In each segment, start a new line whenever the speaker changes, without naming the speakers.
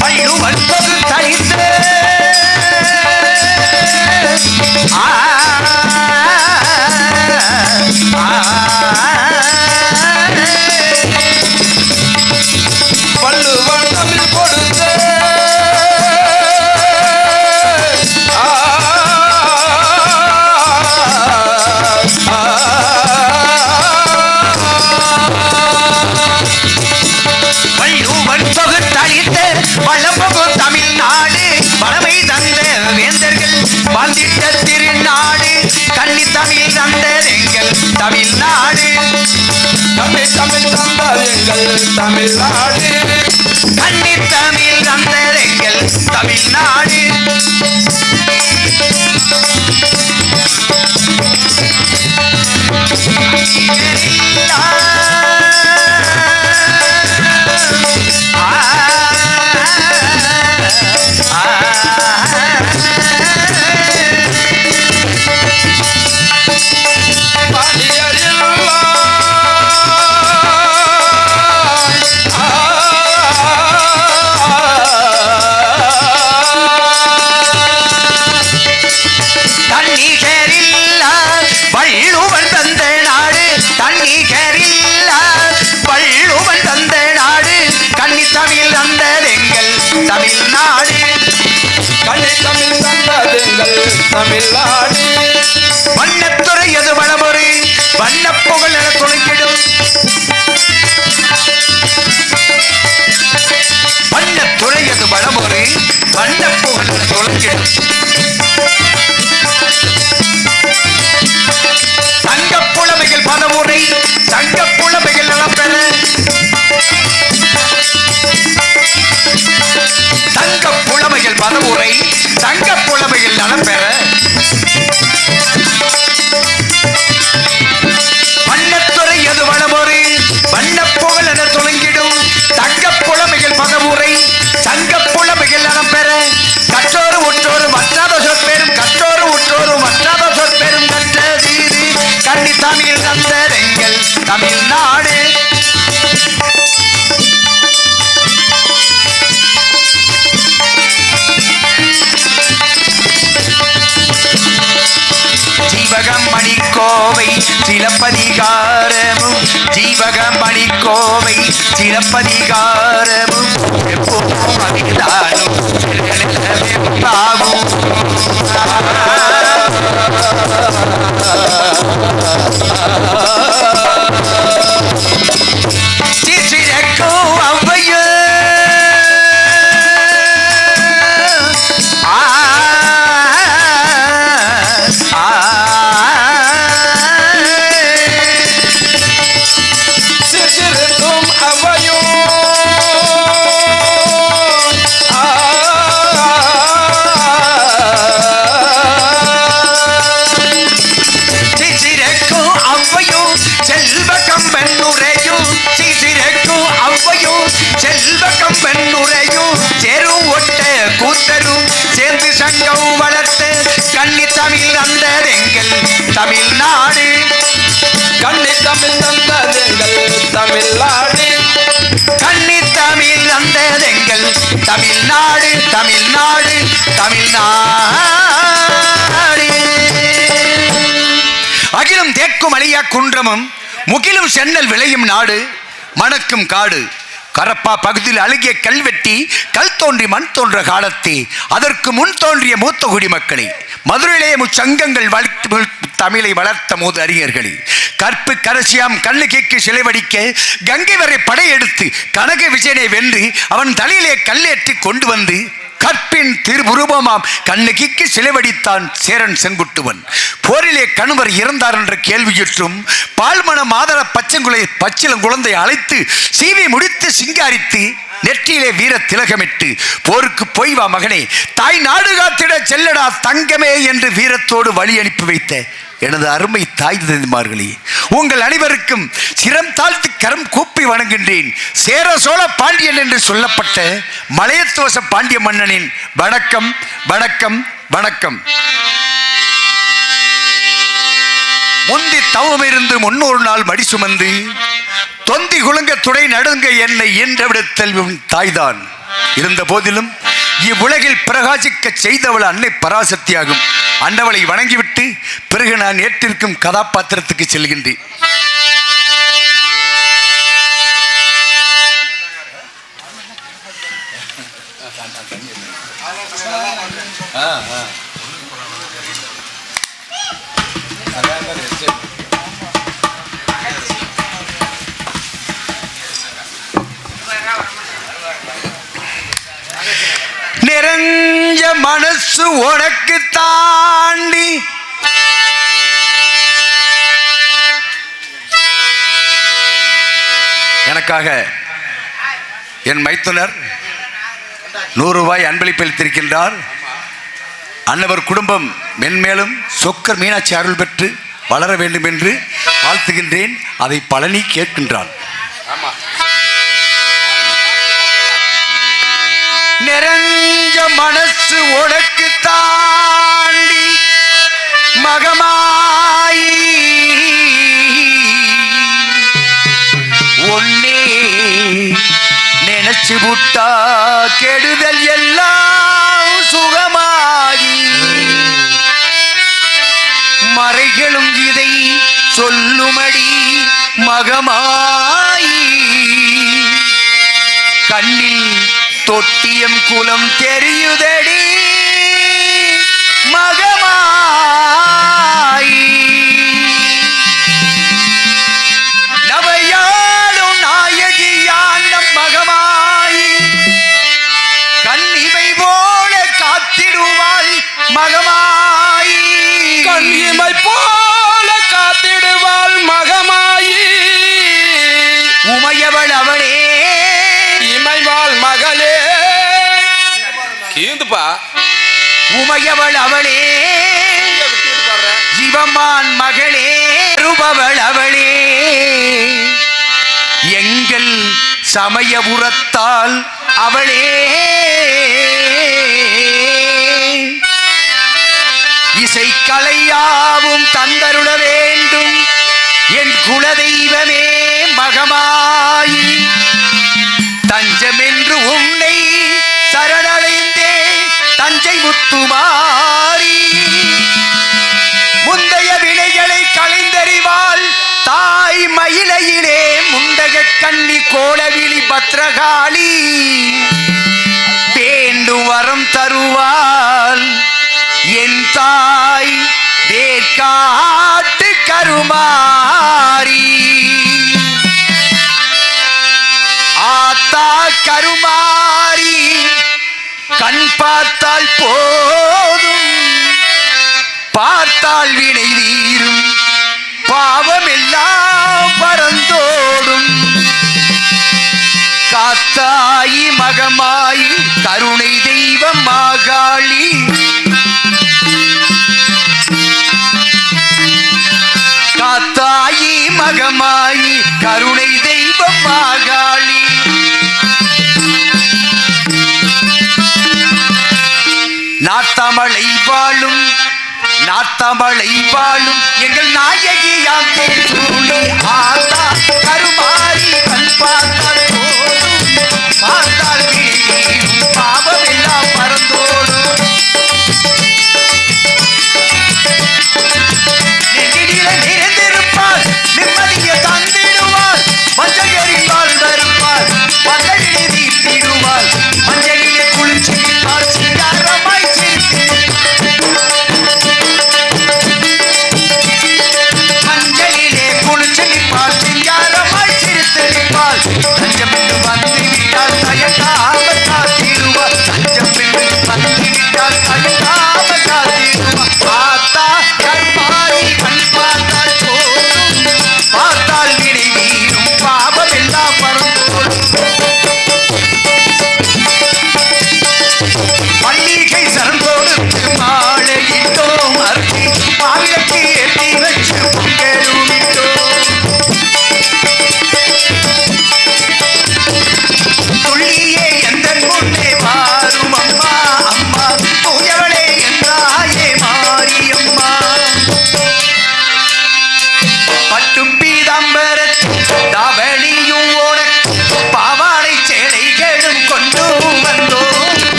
பள்ளு வந்தது தழித்தே எங்கள் தமிழ்நாடு
கன்னி தமிழ் தமிழ்நாடு. சிலப்பதிகாரமும் எப்போதும் அகிலானும் தமிழ்நாடு. அகிலும் தேக்கும் அழியா குன்றமும் முகிலும் சென்னல் விளையும் நாடு மணக்கும் காடு. கரப்பா பகுதியில் அழுகிய கல்வெட்டி கல் தோன்றி மண் தோன்ற காலத்தே அதற்கு முன் தோன்றிய மூத்த குடிமக்களே மதுரையிலே முச்சங்கங்கள் வளர்த்து தமிழை வளர்த்த மூது அறிஞர்களே. கற்பு கரசியாம் கண்ணுகைக்கு சிலைவடிக்க கங்கை வரை படையெடுத்து கனக விஜயனை வென்று அவன் தலையிலே கல்லேற்றி கொண்டு வந்து கற்பின் திருவுருவமாம். கண்ணகிக்கு சிலைவடித்தான் சேரன் செங்குட்டுவன். போரிலே கணவர் இறந்தார் என்ற கேள்வியுற்றும் பால்மண மாதர பச்சங்குலை பச்சிலம் குழந்தை அழைத்து சீவி முடித்து சிங்காரித்து நெற்றியிலே வீர திலகமிட்டு போருக்கு போய் வா மகனே தாய் நாடு காத்திட செல்லடா தங்கமே என்று வீரத்தோடு வழி அனுப்பி வைத்த எனது அருமை தாய் தந்தைமார்களே உங்கள் அனைவருக்கும் சிரம் தாழ்த்தி கரம் கூப்பி வணங்குகின்றேன். சேர சோழ பாண்டியன் என்று சொல்லப்பட்ட மலையத்துவச பாண்டிய மன்னனின் வணக்கம் வணக்கம் வணக்கம். முந்தி தவமிருந்து முன்னூறு நாள் மடி சுமந்து தொந்தி குலுங்க துடை நடுங்க என்னை ஈன்றவிடத்தல் உன் தாய்தான். இருந்த போதிலும் இவ்வுலகில் பிரகாசிக்க செய்தவள் அன்னை பராசக்தியாகும். அண்டவளை வணங்கிவிட்டு பிறகு நான் ஏற்றிருக்கும் கதாபாத்திரத்துக்கு செல்கின்றேன். நிறைஞ்ச மனசு உனக்கு தாண்டி. எனக்காக என் மைத்துனர் நூறு ரூபாய் அன்பளிப்பு அளித்திருக்கின்றார். அன்னவர் குடும்பம் மென்மேலும் சொக்கர் மீனாட்சி அருள் பெற்று வளர வேண்டும் என்று வாழ்த்துகின்றேன். அதை பழனி கேட்கின்றான். மனசு உனக்கு தாண்டி மகமாயி ஒன்னே நினைச்சு விட்டா கெடுதல் எல்லாம் சுகமாகி மறைகளும் இதை சொல்லுமடி மகமாயி கண்ணில் தொட்டியம் குலம் தெரியுதடி மகமாயி. சமயபுரத்தால் அவளே. இசைக்கலையாவும் தந்தருள வேண்டும் என் குலதெய்வமே மகமாயி. தஞ்சமென்று உன்னை சரணடைந்தே தஞ்சை முத்துமா. பத்ரகாளி வேண்டும் வரம் தருவாள். என் தாய் வேர்க்காட்டு கருமாரி ஆத்தா கருமாரி கண் பார்த்தால் போதும். பார்த்தால் வினை தீரும். காத்தாயி மகமாயி கருணை தெய்வம் மாகாளி காத்தாயி மகமாயி கருணை தெய்வம் மாகாளி நாத்தமலை வாழும் நாத்தமலை வாழும் எங்கள் நாயகியாம் தேசூலி ஆத்தா கருமாறி கண் பார்த்தால் போதும். பார்த்தால்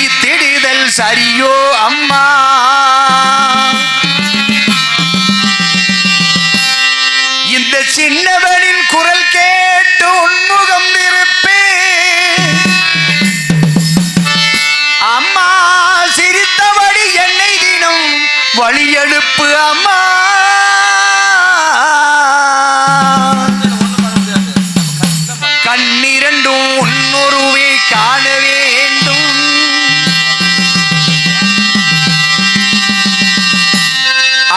வைத்திடுதல் சரியோ அம்மா? இந்த சின்னவனின் குரல் கே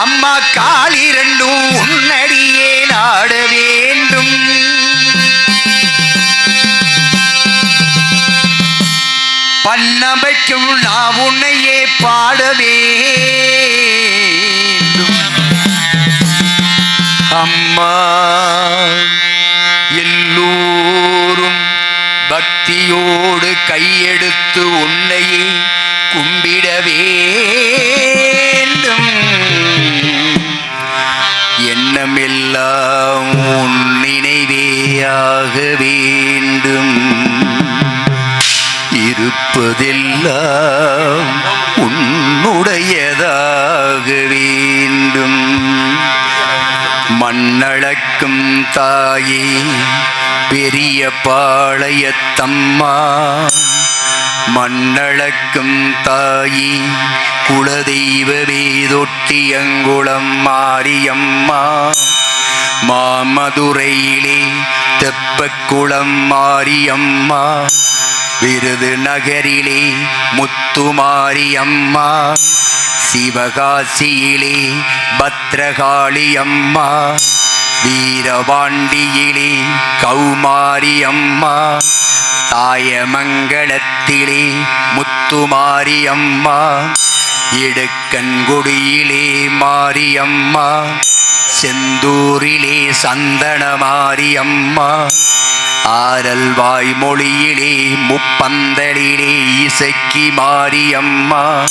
அம்மா காளி ரெண்டும் உன்னை எண்ணமெல்லாம் உன் நினைவேயாக வேண்டும். இருப்பதெல்லாம் உன்னுடையதாக வேண்டும். மண்ணளக்கும் தாயே பெரிய பாளையத்தம்மா மண்ணளக்கும் தாயி குலதெய்வமே தொட்டியங்குளம் மாரியம்மா. மாமதுரையிலே தெப்பக்குளம் மாரியம்மா. விருது நகரிலே முத்துமாரியம்மா. சிவகாசியிலே பத்ரகாளியம்மா. வீரபாண்டியிலே கௌமாரியம்மா. தாயமங்கலத்திலே முத்துமாரியம்மா. இடுக்கன்குடியிலே மாரியம்மா. செந்தூரிலே சந்தனமாரி அம்மா ஆரல் வாய்மொழியிலே முப்பந்தலிலே இசைக்கு மாரியம்மா.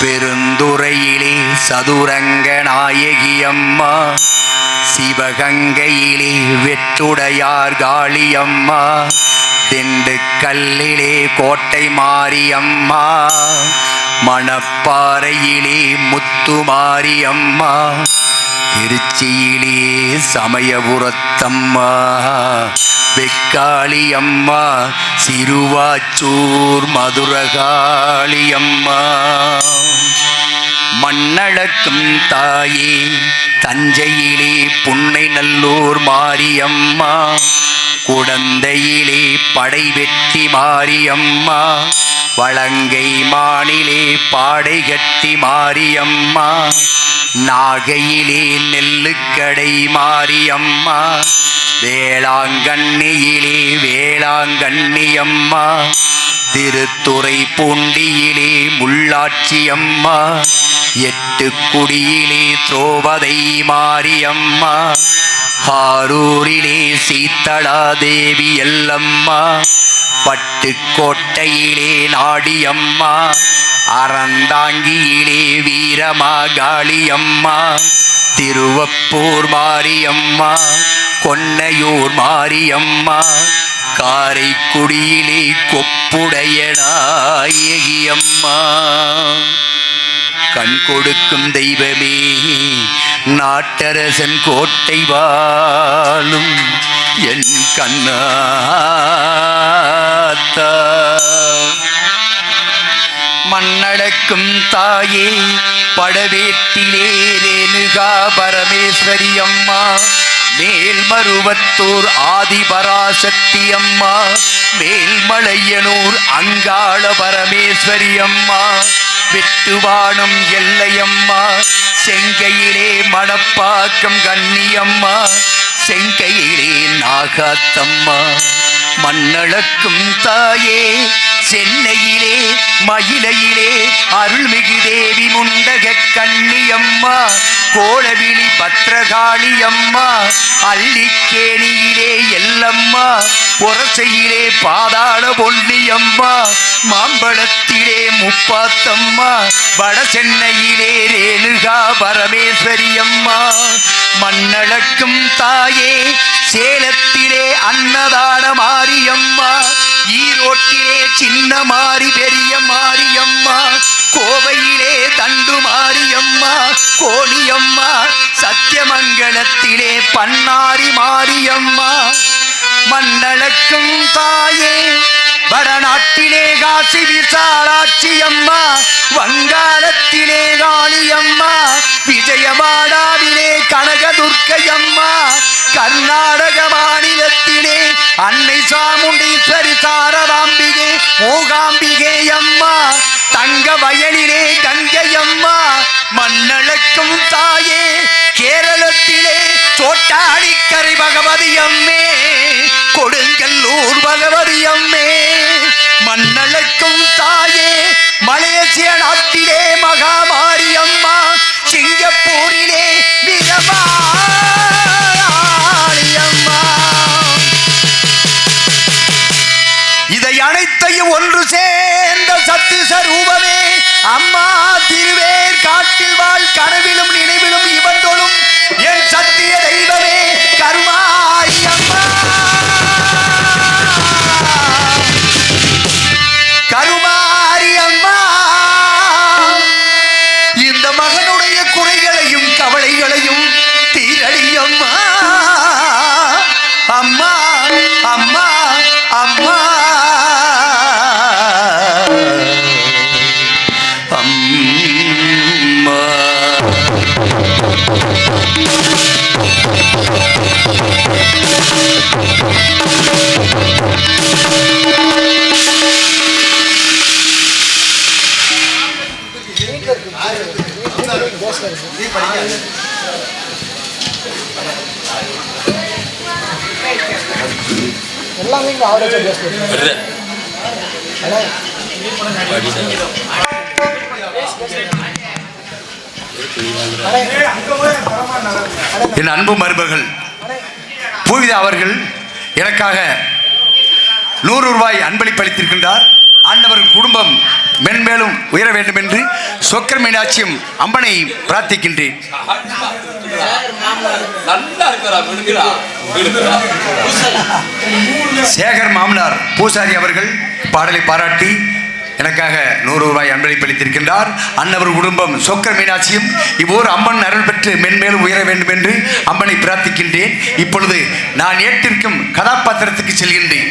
பெருந்துறையிலே சதுரங்க நாயகி அம்மா சிவகங்கையிலே வெற்றுடையார் காளியம்மா. திண்டுக்கல்லிலே கோட்டை மாரியம்மா. மணப்பாறையிலே முத்துமாரியம்மா திருச்சியிலே சமயபுரத்தம்மா வெக்காளியம்மா சிறுவாச்சூர் மதுரகாளியம்மா. மண்ணளக்கும் தாயே தஞ்சையிலே புன்னை நல்லூர் மாரியம்மா. குடந்தையிலே படை வெற்றி மாரியம்மா. வளங்கை மானிலே பாடை கட்டி மாரியம்மா. நாகையிலே நெல்லுக்கடை மாரியம்மா. வேளாங்கண்ணியிலே வேளாங்கண்ணியம்மா. திருத்துறை பூண்டியிலே முள்ளாட்சியம்மா எட்டு குடியிலே திரோபதை மாரியம்மா. ஹாரூரிலே சீத்தளா தேவி எல்லம்மா. பட்டுக்கோட்டையிலே நாடியம்மா. அறந்தாங்கியிலே வீரமா காளியம்மா திருவப்பூர் மாரியம்மா கொன்னையூர் மாரியம்மா காரைக்குடியிலே கொப்புடைய நாயகியம்மா கண் கொடுக்கும் தெய்வமே நாட்டரசன் கோட்டை வாழும் என் கண்ணாத்தா. மண்ணடக்கும் தாயே படவேட்டிலே பரமேஸ்வரி அம்மா மேல்மருவத்தூர் ஆதிபராசக்தி அம்மா மேல்மலையனூர் அங்காள பரமேஸ்வரி அம்மா வெட்டுவானம் எல்லையம்மா. செங்கையிலே மணப்பாக்கம் கன்னியம்மா செங்கையிலே நாகாத்தம்மா. மண்ணளக்கும் தாயே சென்னையிலே மயிலையிலே அருள்மிகு தேவி முண்டக கண்ணியம்மா கோலவிழி பத்ரகாளி அம்மா அள்ளிக்கேணியிலே எல்லம்மா புரசையிலே பாதாள பொன்னியம்மா மாம்பழத்திலே முப்பாத்தம்மா வட சென்னையிலே ரேணுகா பரமேஸ்வரியம்மா. மண்ணளக்கும் தாயே சேலத்திலே அன்னதான மாரியம்மா ஈரோட்டிலே சின்ன மாறி பெரிய மாரியம்மா கோவையிலே தண்டு மாரியம்மா கோணியம்மா சத்தியமங்கலத்திலே பன்னாரி மாரியம்மா. மண்ணளக்கும் தாயே வடநாட்டிலே காசி விசாலாட்சி அம்மா வங்காளத்திலே காளியம்மா விஜயவாடாவிலே கனகதுர்க்கையம்மா கர்நாடக மாநிலத்திலே அன்னை சாமுண்டீஸ்வரி சாரதாம்பிகே மூகாம்பிகே அம்மா. தங்க வயலிலே கங்கை அம்மா. மண்ணளக்கும் தாயே கேரளத்திலே தோட்டாடிக்கரை பகவதி அம்மே. கொடுங்கல்லூர் பகவதி அம்மே. மண்ணளக்கும் என் அன்பு மருமகள் பூவிதா அவர்கள் எனக்காக நூறு ரூபாய் அன்பளிப்பளித்திருக்கின்றார் ஆண்டவர் குடும்பம் மென்மேலும் உயர வேண்டும் என்று சொக்கர் மீனாட்சியும் அம்பனை பிரார்த்திக்கின்றேன்.
நல்லா இருக்கிறா விடுக்கிறா விடுக்கிறா
சேகர் மாமனார் பூசாரி அவர்கள் பாடலை பாராட்டி எனக்காக நூறு ரூபாய் அன்பளிப்பளித்திருக்கின்றார் அன்னவர் குடும்பம் சொக்கர் மீனாட்சியும் இவ்வோர் அம்மன் அருள் பெற்று மென்மேலும் உயர வேண்டும் என்று அம்மனை பிரார்த்திக்கின்றேன். இப்பொழுது நான் ஏற்றிருக்கும் கதாபாத்திரத்துக்கு செல்கின்றேன்.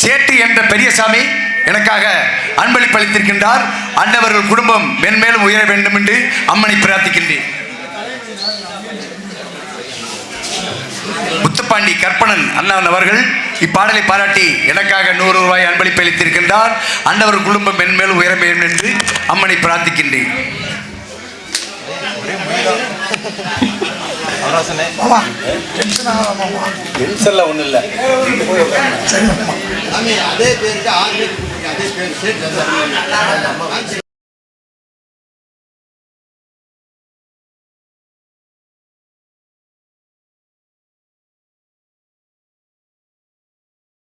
சேட்டு என்ற பெரியசாமி எனக்காக அன்பளிப்பளித்திருக்கின்றார் அன்னவர்கள் குடும்பம் மென்மேலும் உயர வேண்டும் என்று அம்மனை பிரார்த்திக்கின்றேன். முத்துப்பாண்டி கற்பனன் அண்ணன் அவர்கள் இப்பாடலை பாராட்டி எனக்காக நூறு ரூபாய் அன்பளிப்பு அளித்திருக்கின்றார். அன்னவர் குடும்பம் மென்மேலும் உயர வேண்டும் என்று அம்மனை பிரார்த்திக்கின்றேன்.
அதே பேருக்கு at this period, the kid does that.